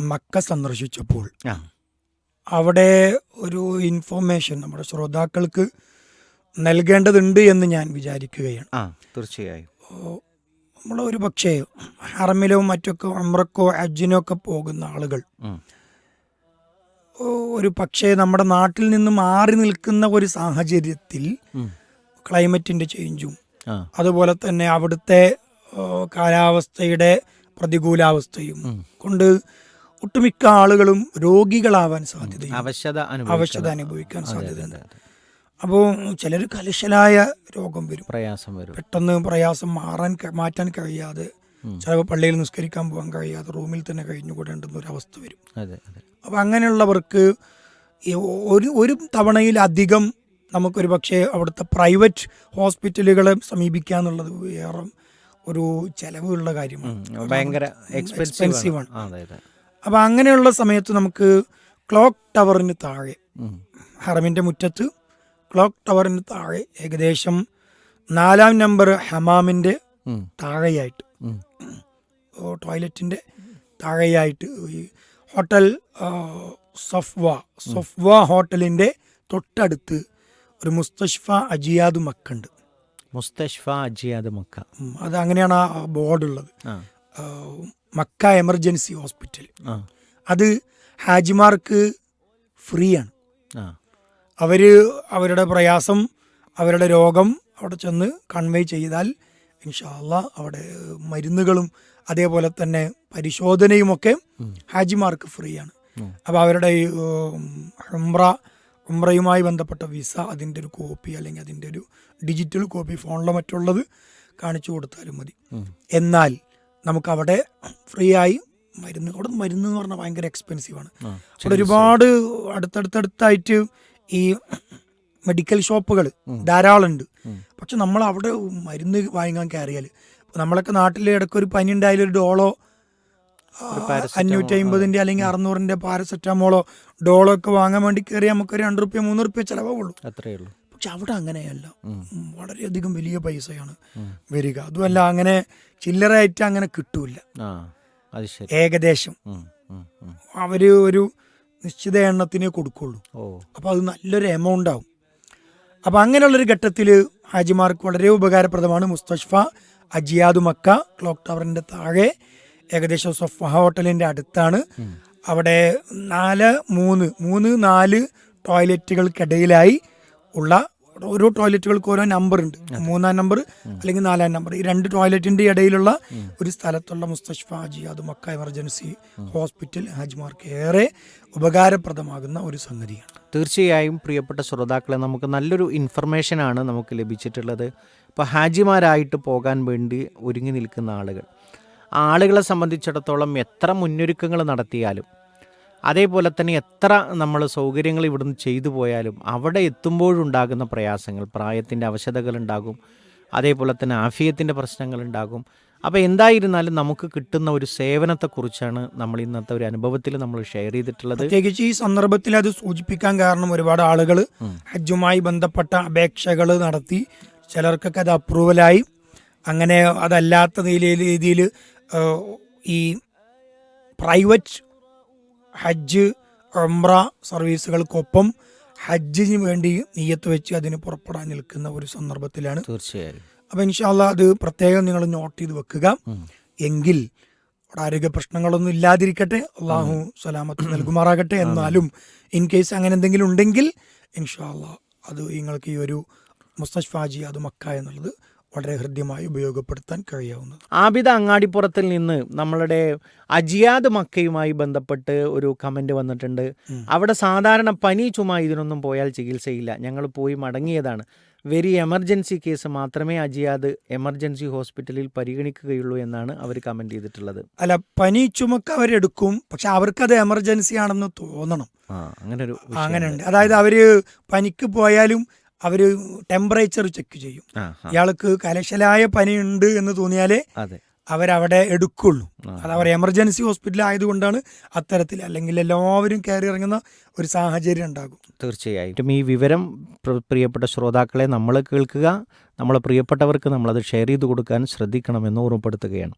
Mecca സന്ദർശിച്ചപ്പോൾ അവിടെ ഒരു information നമ്മുടെ ശ്രോതാക്കൾക്ക് നൽകേണ്ടതുണ്ട് എന്ന് ഞാൻ വിചാരിക്കുകയാണ്. തീർച്ചയായും. നമ്മൾ ഒരു പക്ഷേ ഹറമിലോ മറ്റൊക്കെ അമ്രക്കോ അജിനോ ഒക്കെ പോകുന്ന ആളുകൾ ഒരു പക്ഷേ നമ്മുടെ നാട്ടിൽ നിന്ന് മാറി നിൽക്കുന്ന ഒരു സാഹചര്യത്തിൽ ക്ലൈമറ്റിന്റെ ചേഞ്ചും അതുപോലെ തന്നെ അവിടുത്തെ കാലാവസ്ഥയുടെ പ്രതികൂലാവസ്ഥയും കൊണ്ട് ഒട്ടുമിക്ക ആളുകളും രോഗികളാവാൻ സാധ്യത അവശത അനുഭവിക്കാൻ സാധ്യതയുണ്ട്. അപ്പോൾ ചിലർ കലശലായ രോഗം വരും. പ്രയാസം വരും. പെട്ടെന്ന് പ്രയാസം മാറാൻ മാറ്റാൻ കഴിയാതെ ചിലപ്പോൾ പള്ളിയിൽ നിസ്കരിക്കാൻ പോകാൻ കഴിയാതെ റൂമിൽ തന്നെ കഴിഞ്ഞുകൂടേണ്ടുന്ന ഒരു അവസ്ഥ വരും അപ്പോൾ അങ്ങനെയുള്ളവർക്ക് ഒരു ഒരു ഒരു തവണയിലധികം നമുക്കൊരു പക്ഷേ അവിടുത്തെ പ്രൈവറ്റ് ഹോസ്പിറ്റലുകളെ സമീപിക്കുക എന്നുള്ളത് വേറെ ഒരു ചെലവുള്ള കാര്യമാണ്. ഭയങ്കര എക്സ്പെൻസീവ് അപ്പോൾ അങ്ങനെയുള്ള സമയത്ത് നമുക്ക് ക്ലോക്ക് ടവറിന് താഴെ. ഹറമിന്റെ മുറ്റത്ത് ക്ലോക്ക് ടവറിന് താഴെ ഏകദേശം നാലാം നമ്പർ ഹമാമിന്റെ താഴെയായിട്ട്. ടോയ്ലറ്റിന്റെ താഴെയായിട്ട് ഈ ഹോട്ടൽ സൊഫ്വ സഫ്വ ഹോട്ടലിന്റെ തൊട്ടടുത്ത് ഒരു മുസ്തഷ്ഫ അജിയാദ് മക്കുണ്ട് മുസ്തഷ്ഫ അജിയാദ് മക്ക. അത് അങ്ങനെയാണ് ആ ബോർഡ് ഉള്ളത് ആ ആ, മക്ക എമർജൻസി ഹോസ്പിറ്റൽ. അത് ഹാജിമാർക്ക് ഫ്രീ ആണ് അവർ അവരുടെ പ്രയാസം അവരുടെ രോഗം അവിടെ ചെന്ന് കൺവേ ചെയ്താൽ ഇൻഷാല്ല അവിടെ മരുന്നുകളും അതേപോലെ തന്നെ പരിശോധനയുമൊക്കെ ഒക്കെ ഹാജിമാർക്ക് ഫ്രീ ആണ്. അപ്പോൾ അവരുടെ ഹംറ ഉംറ ഉംറയുമായി ബന്ധപ്പെട്ട വിസ അതിന്റെ ഒരു കോപ്പി അല്ലെങ്കിൽ അതിന്റെ ഒരു ഡിജിറ്റൽ കോപ്പി ഫോണിലോ മറ്റുള്ളത് കാണിച്ചു കൊടുത്താലും മതി. എന്നാൽ നമുക്ക് അവിടെ ഫ്രീ ആയി മരുന്ന് അവിടെ മരുന്ന് എന്ന് പറഞ്ഞാൽ ഭയങ്കര എക്സ്പെൻസീവാണ് ആണ്. അവിടെ ഒരുപാട് അടുത്തടുത്തടുത്തായിട്ട് ഈ മെഡിക്കൽ ഷോപ്പുകൾ ധാരാളം ഉണ്ട് പക്ഷെ നമ്മൾ അവിടെ മരുന്ന് വാങ്ങാൻ കയറിയാൽ നമ്മളൊക്കെ നാട്ടിൽ ഇടയ്ക്ക് ഒരു പനി ഉണ്ടായാലും ഒരു ഡോളോ അഞ്ഞൂറ്റി അമ്പതിന്റെ അല്ലെങ്കിൽ അറുന്നൂറിന്റെ പാരസെറ്റാമോളോ ഡോളോ ഒക്കെ വാങ്ങാൻ വേണ്ടി കയറി നമുക്ക് ഒരു രണ്ട് റുപ്യ മൂന്ന് റുപ്യ ചിലവുള്ളൂ അത്രയേ ഉള്ളൂ. പക്ഷെ അവിടെ അങ്ങനെയല്ല. വളരെയധികം വലിയ പൈസയാണ്. വരിക. അതുമല്ല അങ്ങനെ ചില്ലറയായിട്ട് അങ്ങനെ കിട്ടൂല ഏകദേശം. അവർ ഒരു നിശ്ചിത എണ്ണത്തിനെ കൊടുക്കുള്ളൂ. അപ്പൊ അപ്പോൾ അത് നല്ലൊരു എമൗണ്ട് ആവും. അപ്പോൾ അങ്ങനെയുള്ളൊരു ഘട്ടത്തിൽ ഹാജിമാർക്ക് വളരെ ഉപകാരപ്രദമാണ്. മുസ്തഷ്ഫ അജിയാദ് മക്ക ക്ലോക്ക് ടവറിന്റെ താഴെ ഏകദേശം സൊഫ ഹോട്ടലിന്റെ അടുത്താണ്. അവിടെ നാല് മൂന്ന് മൂന്ന് നാല് ടോയ്ലറ്റുകൾക്കിടയിലായി ഉള്ള ഓരോ ടോയ്ലറ്റുകൾക്ക് ഓരോ നമ്പർ ഉണ്ട്. മൂന്നാം നമ്പർ അല്ലെങ്കിൽ നാലാം നമ്പർ ഈ രണ്ട് ടോയ്ലറ്റിന്റെ ഇടയിലുള്ള ഒരു സ്ഥലത്തുള്ള മുസ്തഷ്ഫ അത് മക്ക എമർജൻസി ഹോസ്പിറ്റൽ ഹാജിമാർക്ക് ഏറെ ഉപകാരപ്രദമാകുന്ന ഒരു സംഗതിയാണ്. തീർച്ചയായും പ്രിയപ്പെട്ട ശ്രോതാക്കളെ നമുക്ക് നല്ലൊരു ഇൻഫർമേഷനാണ് നമുക്ക് ലഭിച്ചിട്ടുള്ളത്. ഇപ്പോൾ ഹാജിമാരായിട്ട് പോകാൻ വേണ്ടി ഒരുങ്ങി നിൽക്കുന്ന ആളുകൾ. ആളുകളെ സംബന്ധിച്ചിടത്തോളം എത്ര മുന്നൊരുക്കങ്ങൾ നടത്തിയാലും അതേപോലെ തന്നെ എത്ര നമ്മൾ സൗകര്യങ്ങൾ ഇവിടുന്ന് ചെയ്തു പോയാലും അവിടെ എത്തുമ്പോഴുണ്ടാകുന്ന പ്രയാസങ്ങൾ പ്രായത്തിന്റെ അവശതകളുണ്ടാകും അതേപോലെ തന്നെ ആഫിയത്തിന്റെ പ്രശ്നങ്ങളുണ്ടാകും അപ്പോൾ എന്തായിരുന്നാലും നമുക്ക് കിട്ടുന്ന ഒരു സേവനത്തെക്കുറിച്ചാണ് നമ്മൾ ഇന്നത്തെ ഒരു അനുഭവത്തിൽ നമ്മൾ ഷെയർ ചെയ്തിട്ടുള്ളത്. പ്രത്യേകിച്ച് ഈ സന്ദർഭത്തിൽ അത് സൂചിപ്പിക്കാൻ കാരണം ഒരുപാട് ആളുകൾ. ഹജ്ജുമായി ബന്ധപ്പെട്ട അപേക്ഷകൾ നടത്തി. ചിലർക്കൊക്കെ അത് അപ്രൂവലായി അങ്ങനെ അതല്ലാത്ത രീതിയിൽ ഈ പ്രൈവറ്റ് ഹജ്ജ് ഉംറ സർവീസുകൾക്കൊപ്പം ഹജ്ജിന് വേണ്ടി നീയത്ത് വെച്ച് അതിന് പുറപ്പെടാൻ നിൽക്കുന്ന ഒരു സന്ദർഭത്തിലാണ്. തീർച്ചയായും. അപ്പം ഇൻഷാല്ല അത് പ്രത്യേകം നിങ്ങൾ നോട്ട് ചെയ്ത് വെക്കുക. എങ്കിൽ ആരോഗ്യ പ്രശ്നങ്ങളൊന്നും ഇല്ലാതിരിക്കട്ടെ. അള്ളാഹു സലാമത്ത് നൽകുമാറാകട്ടെ. എന്നാലും ഇൻ കേസ് അങ്ങനെ എന്തെങ്കിലും ഉണ്ടെങ്കിൽ ഇൻഷാല്ല അത് നിങ്ങൾക്ക് ഈ ഒരു മുസ്തഷ്ഫാജി അത് മക്ക എന്നുള്ളത് വളരെ ഹൃദ്യമായി ഉപയോഗപ്പെടുത്താൻ കഴിയാവുന്നത്. ആബിദ അങ്ങാടിപ്പുറത്തിൽ നിന്ന് നമ്മളുടെ അജിയാദ് മക്കയുമായി ബന്ധപ്പെട്ട് ഒരു കമന്റ് വന്നിട്ടുണ്ട്. അവിടെ സാധാരണ പനി ചുമ ഇതിനൊന്നും പോയാൽ ചികിത്സയില്ല. ഞങ്ങൾ പോയി മടങ്ങിയതാണ്. വെരി എമർജൻസി കേസ് മാത്രമേ അജിയാദ് എമർജൻസി ഹോസ്പിറ്റലിൽ പരിഗണിക്കുകയുള്ളൂ എന്നാണ് അവർ കമന്റ് ചെയ്തിട്ടുള്ളത്. അല്ല പനി ചുമക്ക് അവരെടുക്കും. പക്ഷെ അവർക്കത് എമർജൻസി ആണെന്ന് തോന്നണം. അങ്ങനെ ഒരു അങ്ങനെയുണ്ട്. അതായത് അവർ പനിക്ക് പോയാലും അവർ ടെമ്പറേച്ചർ ചെക്ക് ചെയ്യും. ഇയാൾക്ക് കലശലായ പനിയുണ്ട് എന്ന് തോന്നിയാലേ അവരവിടെ എടുക്കുള്ളൂ. അത് അവർ എമർജൻസി ഹോസ്പിറ്റൽ ആയതുകൊണ്ടാണ് അത്തരത്തിൽ അല്ലെങ്കിൽ എല്ലാവരും കയറി ഇറങ്ങുന്ന ഒരു സാഹചര്യം ഉണ്ടാകും. തീർച്ചയായിട്ടും. ഈ വിവരം പ്രിയപ്പെട്ട ശ്രോതാക്കളെ നമ്മൾ കേൾക്കുക നമ്മളെ പ്രിയപ്പെട്ടവർക്ക് നമ്മളത് ഷെയർ ചെയ്ത് കൊടുക്കാൻ ശ്രദ്ധിക്കണമെന്ന് ഓർമ്മപ്പെടുത്തുകയാണ്.